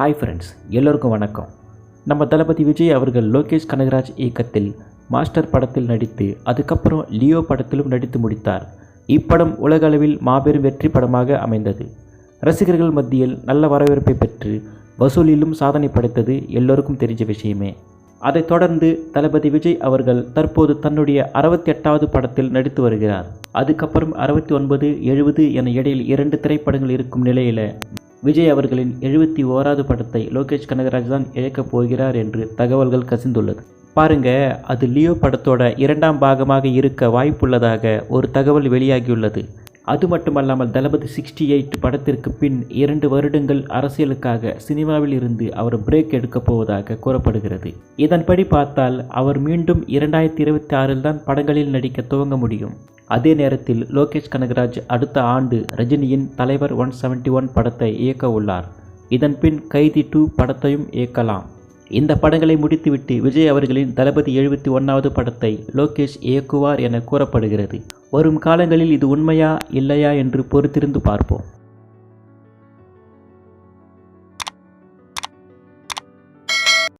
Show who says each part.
Speaker 1: Hi friends எல்லோருக்கும் வணக்கம். நம்ம தளபதி விஜய் அவர்கள் லோகேஷ் கனகராஜ் இயக்கத்தில் மாஸ்டர் படத்தில் நடித்து அதுக்கப்புறம் லியோ படத்திலும் நடித்து முடித்தார். இப்படம் உலக அளவில் மாபெரும் வெற்றி படமாக அமைந்தது. ரசிகர்கள் மத்தியில் நல்ல வரவேற்பை பெற்று வசூலிலும் சாதனை படைத்தது எல்லோருக்கும் தெரிஞ்ச விஷயமே. அதைத் தொடர்ந்து தளபதி விஜய் அவர்கள் தற்போது தன்னுடைய அறுபத்தி எட்டாவது படத்தில் நடித்து வருகிறார். அதுக்கப்புறம் அறுபத்தி ஒன்பது எழுபது என இடையில் இரண்டு திரைப்படங்கள் இருக்கும் நிலையில் விஜய் அவர்களின் எழுபத்தி ஓராவது படத்தை லோகேஷ் கனகராஜ் தான் இழக்கப் போகிறார் என்று தகவல்கள் கசிந்துள்ளது. பாருங்க அது லியோ படத்தோட இரண்டாம் பாகமாக இருக்க வாய்ப்புள்ளதாக ஒரு தகவல் வெளியாகியுள்ளது. அது மட்டுமல்லாமல் தளபதி சிக்ஸ்டி எயிட் படத்திற்கு பின் இரண்டு வருடங்கள் அரசியலுக்காக சினிமாவில் இருந்து அவர் பிரேக் எடுக்கப் போவதாக கூறப்படுகிறது. இதன்படி பார்த்தால் அவர் மீண்டும் இரண்டாயிரத்தி இருபத்தி ஆறில் தான் படங்களில் நடிக்க துவங்க முடியும். அதே நேரத்தில் லோகேஷ் கனகராஜ் அடுத்த ஆண்டு ரஜினியின் தலைவர் ஒன் செவன்டி ஒன் படத்தை இயக்க உள்ளார். இதன் பின் கைதி டூ படத்தையும் இயக்கலாம். இந்த படங்களை முடித்துவிட்டு விஜய் அவர்களின் தளபதி எழுபத்தி ஒன்றாவது படத்தை லோகேஷ் இயக்குவார் என கூறப்படுகிறது. வரும் காலங்களில் இது உண்மையா இல்லையா என்று பொறுத்திருந்து பார்ப்போம்.